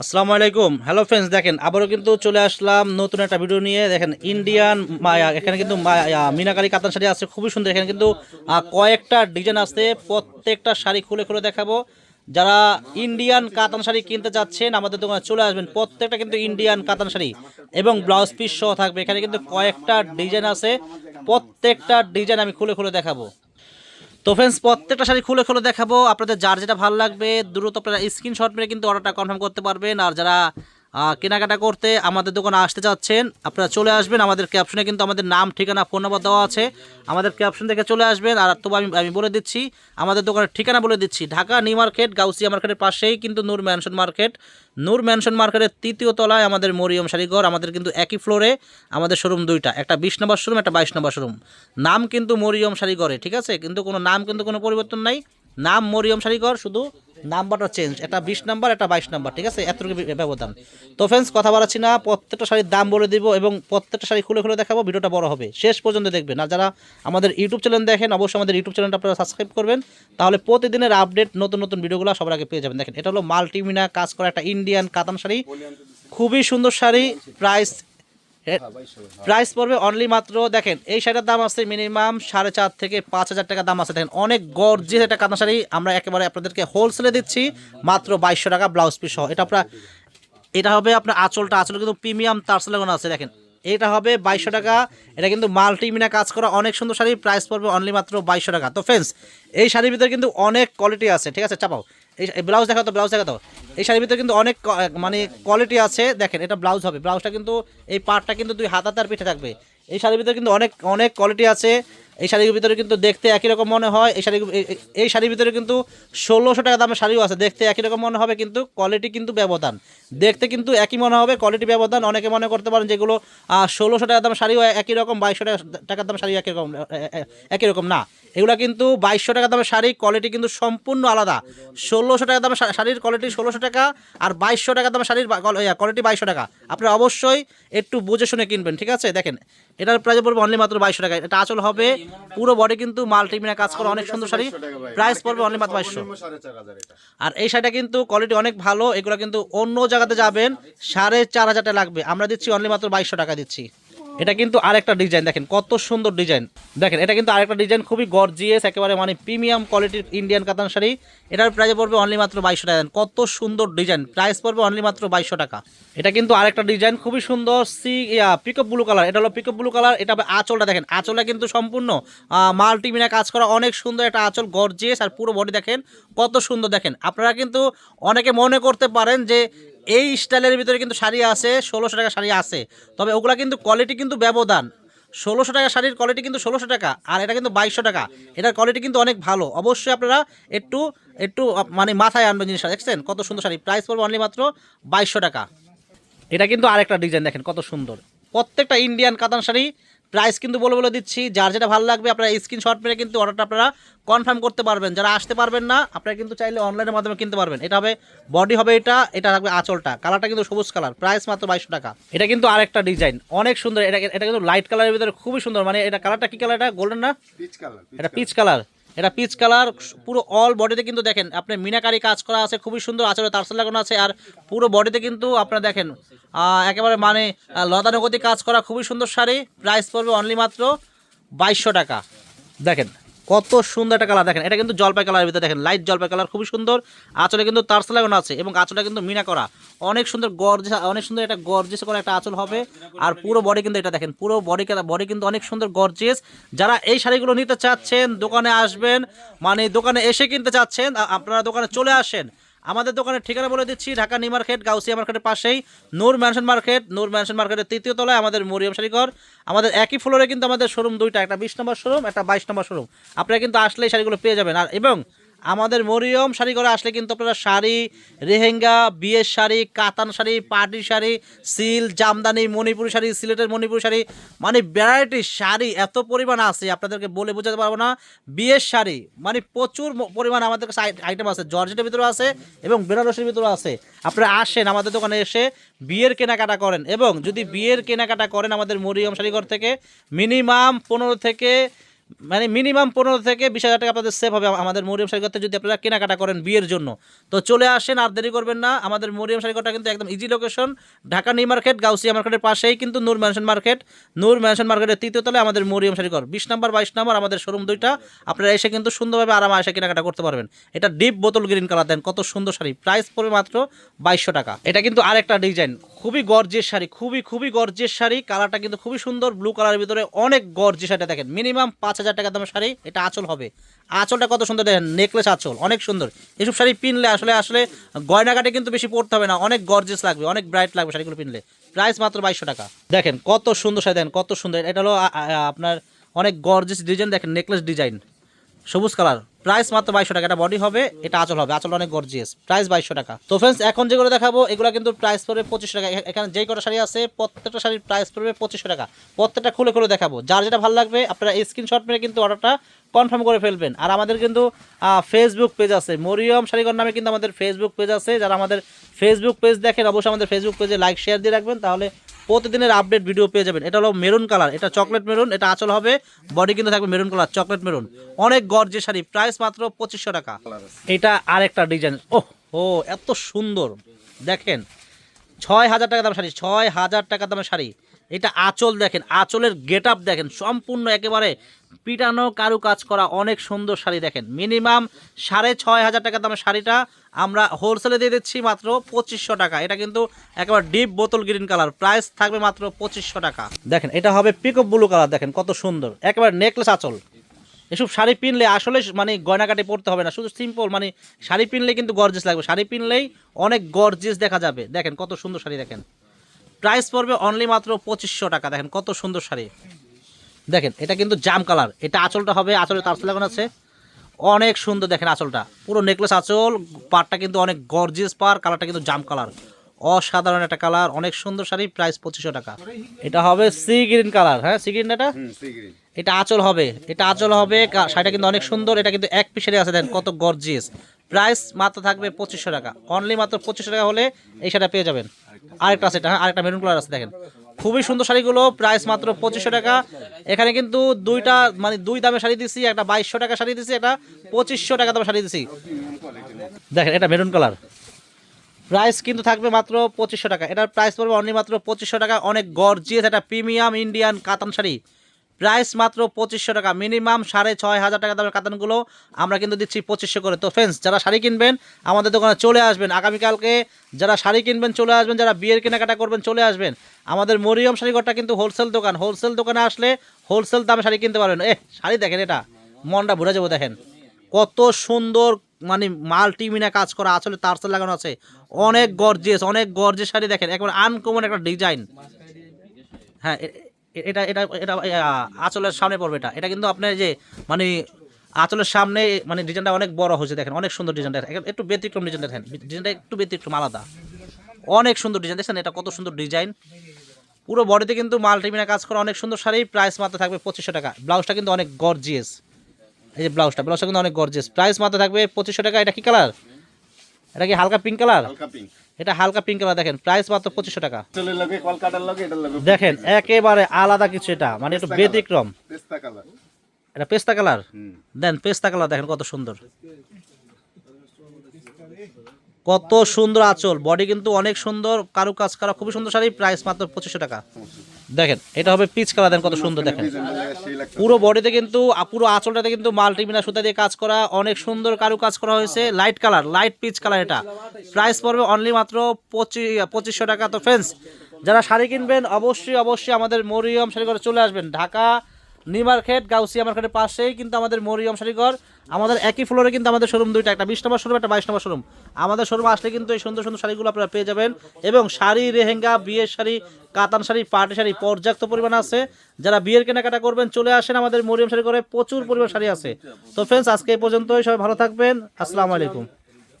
আসসালামু আলাইকুম। Hello friends দেখেন, আবারও কিন্তু চলে আসলাম নতুন একটা ভিডিও নিয়ে। দেখেন ইন্ডিয়ান মায়া, এখানে কিন্তু মিনাকারি কাতান শাড়ি আছে, খুবই সুন্দর। এখানে কিন্তু কয়েকটা ডিজাইন আছে, প্রত্যেকটা শাড়ি খুলে খুলে দেখাবো। যারা ইন্ডিয়ান কাতান শাড়ি কিনতে চাচ্ছেন, আমাদের দোকানে চলে আসবেন। প্রত্যেকটা কিন্তু ইন্ডিয়ান কাতান শাড়ি এবং ব্লাউজ পিস সহ থাকবে। এখানে কিন্তু কয়েকটা ডিজাইন আছে, প্রত্যেকটা ডিজাইন আমি খুলে খুলে দেখাবো। তো ফ্রেন্ডস প্রত্যেকটা শাড়ি খুলে খুলে দেখাবো। আপনাদের যার যেটা ভালো লাগবে, দ্রুত আপনারা স্ক্রিনশট মেরে কিন্তু অর্ডারটা কনফার্ম করতে পারবেন। আর যারা কেনাকাটা করতে আমাদের দোকানে আসতে চাচ্ছেন, আপনারা চলে আসবেন। আমাদের ক্যাপশনে কিন্তু আমাদের নাম, ঠিকানা ফোন নাম্বার দেওয়া আছে। আমাদের ক্যাপশন দেখে চলে আসবেন। আর তবু আমি আমি বলে দিচ্ছি, আমাদের দোকানের ঠিকানা বলে দিচ্ছি। ঢাকা নিউ মার্কেট, গাউসিয়া মার্কেটের পাশেই কিন্তু Noor mansion market. Noor mansion মার্কেটের তৃতীয় তলায় আমাদের মরিয়ম শাড়িঘর আমাদের কিন্তু একই ফ্লোরে আমাদের শোরুম দুইটা। একটা বিশ নম্বর শোরুম একটা বাইশ নম্বর শোরুম নাম কিন্তু মরিয়ম শাড়িঘরে ঠিক আছে? কিন্তু কোনো নাম, কিন্তু কোনো পরিবর্তন নাই। নাম, মরিয়ম শাড়িঘর শুধু নাম্বারটা চেঞ্জ একটা বিশ নাম্বার একটা বাইশ নাম্বার, ঠিক আছে? এতটুকু ব্যবধান। তো ফ্রেন্ডস কথা বাড়াচ্ছি না। প্রত্যেকটা শাড়ির দাম বলে দিব এবং প্রত্যেকটা শাড়ি খুলে খুলে দেখাবো, ভিডিওটা বড় হবে। শেষ পর্যন্ত দেখবেন। আর যারা আমাদের ইউটিউব চ্যানেল দেখেন, অবশ্যই আমাদের ইউটিউব চ্যানেলটা আপনারা সাবস্ক্রাইব করবেন। তাহলে প্রতিদিনের আপডেট নতুন নতুন ভিডিওগুলো সবার আগে পেয়ে যাবেন। দেখেন, এটা হলো মাল্টিমিনা কাজ করা একটা ইন্ডিয়ান কাতান শাড়ি। খুবই সুন্দর শাড়ি। প্রাইস প্রাইস পড়বে অনলি মাত্র, দেখেন, এই শাড়িটার দাম আছে মিনিমাম সাড়ে চার থেকে পাঁচ হাজার টাকা দাম আছে। দেখেন, অনেক গর্জিয়াস একটা কাতান শাড়ি। আমরা একেবারে আপনাদেরকে হোলসেলে দিচ্ছি, মাত্র বাইশশো টাকা ব্লাউজ পিস সহ। এটা আপনার, এটা হবে আপনার আঁচলটা, আঁচল কিন্তু প্রিমিয়াম তারসেল লাগানো আছে, দেখেন। এটা হবে বাইশশো টাকা। এটা কিন্তু মাল্টিমিনা কাজ করা অনেক সুন্দর শাড়ি। প্রাইস পড়বে অনলি মাত্র বাইশশো টাকা। তো ফ্রেন্ডস এই শাড়ির ভিতরে কিন্তু অনেক কোয়ালিটি আছে, ঠিক আছে? চাপাও। এই ব্লাউজ দেখা তো, ব্লাউজ দেখা তো। এই শাড়ির ভিতরে কিন্তু অনেক মানে কোয়ালিটি আছে। দেখেন, এটা ব্লাউজ হবে। ব্লাউজটা কিন্তু, এই পার্টটা কিন্তু দুই হাতাতার পিঠে থাকবে। এই শাড়ির ভিতরে কিন্তু অনেক অনেক কোয়ালিটি আছে। এই শাড়ির ভিতরে কিন্তু দেখতে একই রকম মনে হয়। এই শাড়ি এই- শাড়ির ভিতরে কিন্তু ষোলোশো টাকা দামের শাড়িও আছে। দেখতে একই রকম মনে হবে, কিন্তু কোয়ালিটি কিন্তু ব্যবধান। দেখতে কিন্তু একই মনে হবে কোয়ালিটি ব্যবধান। অনেকে মনে করতে পারেন যেগুলো ষোলোশো টাকা দামের শাড়িও একই রকম, বাইশশো টাকা, টাকার দামের শাড়ি একই রকম একই রকম। না, এগুলো কিন্তু বাইশশো টাকা দামের শাড়ি কোয়ালিটি কিন্তু সম্পূর্ণ আলাদা। ষোলোশো টাকা দামের শাড়ির কোয়ালিটি ষোলোশো টাকা আর বাইশশো টাকা দামের শাড়ির কোয়ালিটি বাইশশো টাকা। আপনারা অবশ্যই একটু বুঝে শুনে কিনবেন, ঠিক আছে? দেখেন, এটার প্রাইস পড়বে অনলি মাত্র বাইশশো টাকা। এটা আঁচল হবে পুরো বডি কিন্তু মাল্টিমিনা কাজ করে অনেক সুন্দর শাড়ি। প্রাইস পড়বে অনলি মাত্র বাইশশো আর এই শাড়িটা কিন্তু কোয়ালিটি অনেক ভালো এগুলো কিন্তু অন্য জায়গাতে যাবেন সাড়ে চার হাজার টাকা লাগবে। আমরা দিচ্ছি অনলি মাত্র বাইশশো টাকা দিচ্ছি। এটা কিন্তু আরেকটা ডিজাইন দেখেন কত সুন্দর ডিজাইন দেখেন, এটা কিন্তু আরেকটা ডিজাইন খুবই গর্জিয়াস একেবারে মানে প্রিমিয়াম কোয়ালিটির ইন্ডিয়ান কাতান শাড়ি। এটার প্রাইস পড়বে অনলি মাত্র বাইশশো টাকা। কত সুন্দর ডিজাইন প্রাইস পড়বে অনলি মাত্র বাইশশো টাকা। এটা কিন্তু আরেকটা ডিজাইন খুবই সুন্দর সি পিকআপ ব্লু কালার এটা হলো পিকআপ ব্লু কালার এটা আঁচলটা। দেখেন, আঁচলটা কিন্তু সম্পূর্ণ মাল্টিমিনা কাজ করা, অনেক সুন্দর একটা আঁচল গর্জিয়াস আর পুরো বডি দেখেন কত সুন্দর। দেখেন, আপনারা কিন্তু অনেকে মনে করতে পারেন যে এই স্টাইলের ভিতরে কিন্তু শাড়ি আছে, ষোলোশো টাকা শাড়ি আছে। তবে ওগুলা কিন্তু কোয়ালিটি কিন্তু ব্যবধান। ষোলোশো টাকা শাড়ির কোয়ালিটি কিন্তু ষোলোশো টাকা, আর এটা কিন্তু বাইশশো টাকা। এটার কোয়ালিটি কিন্তু অনেক ভালো। অবশ্যই আপনারা একটু একটু মানে মাথায় আনবেন জিনিসটা, দেখছেন? কত সুন্দর শাড়ি। প্রাইস পড়বে অনলি মাত্র বাইশশো টাকা। এটা কিন্তু আরেকটা ডিজাইন দেখেন, কত সুন্দর। প্রত্যেকটা ইন্ডিয়ান কাতান শাড়ি প্রাইস কিন্তু বলে বলে দিচ্ছি। যার যেটা ভালো লাগবে আপনারা স্ক্রিনশট মেরে কিন্তু অর্ডারটা আপনারা কনফার্ম করতে পারবেন। যারা আসতে পারবেন না আপনারা কিন্তু চাইলে অনলাইনের মাধ্যমে কিনতে পারবেন। এটা হবে বডি হবে এটা এটা থাকবে আঁচলটা। কালারটা কিন্তু সবুজ কালার প্রাইস মাত্র বাইশশো টাকা। এটা কিন্তু আরেকটা ডিজাইন অনেক সুন্দর। এটা এটা কিন্তু লাইট কালারের ভিতরে খুবই সুন্দর। মানে এটা কালারটা কি কালার এটা? গোল্ডেন না? এটা পিচ কালার এটা পিচ কালার পুরো অল বডিতে কিন্তু দেখেন, আপনি মিনাকারি কাজ করা আছে, খুবই সুন্দর আচরণ তারসেল লাগানো আছে, আর পুরো বডিতে কিন্তু আপনারা দেখেন একেবারে মানে লতানুগতি কাজ করা খুবই সুন্দর শাড়ি প্রাইস পড়বে অনলি মাত্র বাইশশো টাকা। দেখেন কত সুন্দর একটা কালার দেখেন। এটা কিন্তু জলপাই কালারের ভিতরে দেখেন। লাইট জলপাই কালার খুবই সুন্দর। আঁচলে কিন্তু তারস লাগানো আছে এবং আঁচলটা কিন্তু মিনা করা। অনেক সুন্দর গর্জে অনেক সুন্দর একটা গর্জেস করা একটা আঁচল হবে। আর পুরো বডি কিন্তু এটা দেখেন। পুরো বডি বডি কিন্তু অনেক সুন্দর গর্জেস যারা এই শাড়িগুলো নিতে চাচ্ছেন, দোকানে আসবেন মানে দোকানে এসে কিনতে চাচ্ছেন আপনারা দোকানে চলে আসেন। আমাদের দোকানের ঠিকানা বলে দিচ্ছি, ঢাকা নিউ মার্কেট, গাউসিয়া মার্কেটের পাশেই। Noor mansion market, Noor mansion মার্কেটের তৃতীয় তলায় আমাদের মরিয়ম শাড়িঘর। আমাদের একই ফ্লোরে কিন্তু আমাদের শোরুম দুইটা, একটা বিশ নম্বর শোরুম একটা বাইশ নম্বর শোরুম আপনারা কিন্তু আসলে শাড়িগুলো পেয়ে যাবেন। আর এবং আমাদের মরিয়ম শাড়ি ঘরে আসলে কিন্তু আপনারা শাড়ি, রেহেঙ্গা, বিয়ের শাড়ি, কাতান শাড়ি পাটি শাড়ি, সিল, জামদানি, মণিপুরি শাড়ি, সিলেটের মণিপুরি শাড়ি মানে ভ্যারাইটি শাড়ি এত পরিমাণ আছে, আপনাদেরকে বলে বোঝাতে পারব না। বিয়ের শাড়ি মানে প্রচুর পরিমাণ আমাদের কাছে আইটেম আছে, জর্জেটের ভিতরে আছে এবং বেনারসের ভিতরে আছে। আপনারা আসেন আমাদের দোকানে এসে বিয়ের কেনাকাটা করেন এবং যদি বিয়ের কেনাকাটা করেন আমাদের মরিয়ম শাড়িঘর থেকে মিনিমাম পনেরো থেকে মানে মিনিমাম পনেরো থেকে বিশ হাজার টাকা আপনাদের সেভ হবে। আমাদের মরিয়ম শাড়িঘরতে যদি আপনারা কেনাকাটা করেন বিয়ের জন্য। তো চলে আসেন, আর দেরি করবেন না। আমাদের মরিয়ম শাড়িঘরটা কিন্তু একদম easy location Dhaka New Market, Gausia মার্কেটের পাশেই কিন্তু Noor mansion market Noor mansion মার্কেটের তৃতীয় তলে আমাদের মরিয়ম শাড়িঘর বিশ নাম্বার, বাইশ নম্বর, আমাদের শোরুম দুইটা। আপনারা এসে কিন্তু সুন্দরভাবে আরামে এসে কেনাকাটা করতে পারবেন। এটা ডিপ বোতল গ্রিন কালার দেন কত সুন্দর শাড়ি। প্রাইস পড়বে মাত্র বাইশশো টাকা। এটা কিন্তু আরেকটা ডিজাইন খুবই গর্জের শাড়ি, খুবই খুবই গর্জের শাড়ি। কালারটা কিন্তু খুবই সুন্দর। ব্লু কালারের ভিতরে অনেক গর্জের শাড়িটা দেখেন। মিনিমাম পাঁচ হাজার টাকা দামের শাড়ি, এটা আঁচল হবে। আঁচলটা কত সুন্দর দেখেন নেকলেস আঁচল, অনেক সুন্দর। এসব শাড়ি পিনলে আসলে আসলে গয়নাঘাটে কিন্তু বেশি পড়তে হবে না, অনেক গর্জেস লাগবে, অনেক ব্রাইট লাগবে শাড়িগুলো পিনলে। প্রাইস মাত্র বাইশশো টাকা। দেখেন, কত সুন্দর শাড়ি, দেখেন, কত সুন্দর, এটা হলো আপনার অনেক গর্জেস ডিজাইন দেখেন নেকলেস ডিজাইন সবুজ কালার প্রাইস মাত্র বাইশশো টাকা। এটা বডি হবে, এটা আচল হবে। আচল অনেক গর্জিয়াস প্রাইস বাইশশো টাকা। তো ফ্রেন্ডস এখন যেগুলো দেখাবো, এগুলো কিন্তু প্রাইস পড়বে পঁচিশশো টাকা। এখানে যেই কটা শাড়ি আছে, প্রত্যেকটা শাড়ির প্রাইস পড়বে পঁচিশশো টাকা। প্রত্যেকটা খুলে খুলে দেখাবো। যার যেটা ভালো লাগবে, আপনারা স্ক্রিনশট মেরে কিন্তু অর্ডারটা কনফার্ম করে ফেলবেন। আর আমাদের কিন্তু ফেসবুক পেজ আছে। মরিয়ম শাড়িঘর নামে কিন্তু আমাদের ফেসবুক পেজ আছে। যারা আমাদের ফেসবুক পেজ দেখেন, অবশ্যই আমাদের ফেসবুক পেজে লাইক শেয়ার দিয়ে রাখবেন। তাহলে প্রতিদিনের আপডেট ভিডিও পেয়ে যাবেন। এটা হলো মেরুন কালার এটা চকলেট মেরুন এটা আচল হবে। বডি কিন্তু থাকবে মেরুন কালার চকলেট মেরুন অনেক গর্জে শাড়ি। প্রাইস মাত্র পঁচিশশো টাকা। এটা আরেকটা ডিজাইন ওহ ও এত সুন্দর। দেখেন, ছয় হাজার টাকা দাম শাড়ি। ছয় হাজার টাকা দামের শাড়ি। এটা আঁচল দেখেন, আঁচলের গেট আপ দেখেন, সম্পূর্ণ একেবারে পিটানো কারু কাজ করা অনেক সুন্দর শাড়ি দেখেন। মিনিমাম সাড়ে ছয় হাজার টাকা দামের শাড়িটা আমরা হোলসেলে দিয়ে দিচ্ছি মাত্র পঁচিশশো টাকা। এটা কিন্তু একেবারে ডিপ বোতল গ্রিন কালার প্রাইস থাকবে মাত্র পঁচিশশো টাকা। দেখেন, এটা হবে পিকপ ব্লু কালার দেখেন কত সুন্দর, একেবারে নেকলেস আঁচল। এসব শাড়ি পিনলে আসলে মানে গয়নাকাটি পড়তে হবে না, শুধু সিম্পল মানে শাড়ি পিনলে কিন্তু গর্জেস লাগবে, শাড়ি পিনলেই অনেক গর্জেস দেখা যাবে। দেখেন কত সুন্দর শাড়ি দেখেন। প্রাইস পড়বে অনলি মাত্র পঁচিশশো টাকা। দেখেন কত সুন্দর শাড়ি। দেখেন এটা কিন্তু জাম কালার। এটা আঁচলটা হবে আঁচলে তার লাগানো আছে। অনেক সুন্দর দেখেন আঁচলটা। পুরো নেকলেস আঁচল পাড়টা কিন্তু অনেক গর্জিয়াস পার কালারটা কিন্তু জাম কালার। অসাধারণ একটা কালার অনেক সুন্দর শাড়ি প্রাইস পঁচিশশো টাকা। এটা হবে সি গ্রিন কালার। হ্যাঁ সি গ্রিন এটা? এটা আঁচল হবে এটা আঁচল হবে শাড়িটা কিন্তু অনেক সুন্দর এটা কিন্তু এক পিসেরই আছে দেন কত গর্জিয়াস প্রাইস মাত্র থাকবে পঁচিশশো টাকা। অনলি মাত্র পঁচিশশো টাকা হলে এই শাড়িটা পেয়ে যাবেন। আরেকটা আছে হ্যাঁ আরেকটা মেরুন কালার আছে, দেখেন। খুবই সুন্দর শাড়িগুলো প্রাইস মাত্র পঁচিশশো টাকা। এখানে কিন্তু দুইটা মানে দুই দামে শাড়ি দিছি, একটা বাইশশো টাকা শাড়ি দিছি, একটা পঁচিশশো টাকা দামে শাড়ি দিছি। দেখেন, এটা মেরুন কালার প্রাইস কিন্তু থাকবে মাত্র পঁচিশশো টাকা। এটার প্রাইস পড়বে অনলি মাত্র পঁচিশশো টাকা। অনেক গর্জিয়াস একটা প্রিমিয়াম ইন্ডিয়ান কাতান শাড়ি। প্রাইস মাত্র পঁচিশশো টাকা। মিনিমাম সাড়ে ছয় হাজার টাকা দামের কাতানগুলো আমরা কিন্তু দিচ্ছি পঁচিশশো করে। তো ফ্রেন্ডস যারা শাড়ি কিনবেন, আমাদের দোকানে চলে আসবেন। আগামীকালকে যারা শাড়ি কিনবেন, চলে আসবেন। যারা বিয়ের কেনাকাটা করবেন, চলে আসবেন। আমাদের মরিয়ম শাড়িঘরটা কিন্তু হোলসেল দোকান। হোলসেল দোকানে আসলে হোলসেল দামে শাড়ি কিনতে পারবেন। এ শাড়ি দেখেন এটা। মনটা ভরে যাব, দেখেন। কত সুন্দর মানে মাল্টিমিনা কাজ করা আসলে তারসেল লাগানো আছে। অনেক গর্জিয়াস অনেক গর্জিয়াস শাড়ি দেখেন। একবার আনকমন একটা ডিজাইন হ্যাঁ এটা এটা এটা আঁচলের সামনে পড়বে এটা। এটা কিন্তু আপনার যে মানে আঁচলের সামনে মানে ডিজাইনটা অনেক বড় হয়েছে, দেখেন, অনেক সুন্দর ডিজাইনটা। এক- একটু ব্যতিক্রম ডিজাইন দেখেন, ডিজাইনটা একটু ব্যতিক্রম, আলাদা। অনেক সুন্দর ডিজাইন দেখছেন এটা কত সুন্দর ডিজাইন। পুরো বডিতে কিন্তু মাল্টিমিনা কাজ করা, অনেক সুন্দর শাড়ি, প্রাইস মাত্র থাকবে পঁচিশশো টাকা। ব্লাউজটা কিন্তু অনেক গর্জিয়াস। এই যে ব্লাউজটা ব্লাউজটা কিন্তু অনেক গর্জিয়াস। প্রাইস মাত্র থাকবে পঁচিশশো টাকা, এটা কি কালার? এটা কি হালকা পিঙ্ক কালার? হালকা পিঙ্ক এটা হালকা পিঙ্ক কালার দেখেন প্রাইস মাত্র পঁচিশশো টাকা। দেখেন একেবারে আলাদা কিছু এটা মানে একটু ব্যতিক্রম। এটা পেস্তা কালার দেন পেস্তা কালার দেখেন কত সুন্দর। কত সুন্দর আঁচল। বডি কিন্তু অনেক সুন্দর কারু কাজ করা খুবই সুন্দর শাড়ি প্রাইস মাত্র পঁচিশশো টাকা। দেখেন, এটা হবে পিচ কালার দেন কত সুন্দর দেখেন। পুরো বডিতে কিন্তু পুরো আঁচলটাতে কিন্তু মাল্টিমিনা সুতা দিয়ে কাজ করা, অনেক সুন্দর কারু কাজ করা হয়েছে। Light colour light peach colour এটা। প্রাইস পড়বে অনলি মাত্র পঁচিশ পঁচিশশো টাকা। তো ফ্রেন্ডস যারা শাড়ি কিনবেন, অবশ্যই অবশ্যই আমাদের মরিয়ম শাড়ি করে চলে আসবেন। ঢাকা নিউ মার্কেট গাউসিয়া মার্কেটের পাশেই কিন্তু আমাদের মরিয়ম শাড়িঘর আমাদের একই ফ্লোরে কিন্তু আমাদের শোরুম দুইটা, একটা বিশ নম্বর শোরুম একটা বাইশ নম্বর শোরুম আমাদের শোরুম আসলে কিন্তু এই সুন্দর সুন্দর শাড়িগুলো আপনারা পেয়ে যাবেন। এবং শাড়ি, রেহেঙ্গা, বিয়ের শাড়ি, কাতান শাড়ি, পার্টি শাড়ি পর্যাপ্ত পরিমাণ আছে। যারা বিয়ের কেনাকাটা করবেন, চলে আসেন আমাদের মরিয়ম শাড়ি করে প্রচুর পরিমাণ শাড়ি আছে। তো ফ্রেন্ডস আজকে এই পর্যন্তই, সবাই ভালো থাকবেন। আসসালামু আলাইকুম।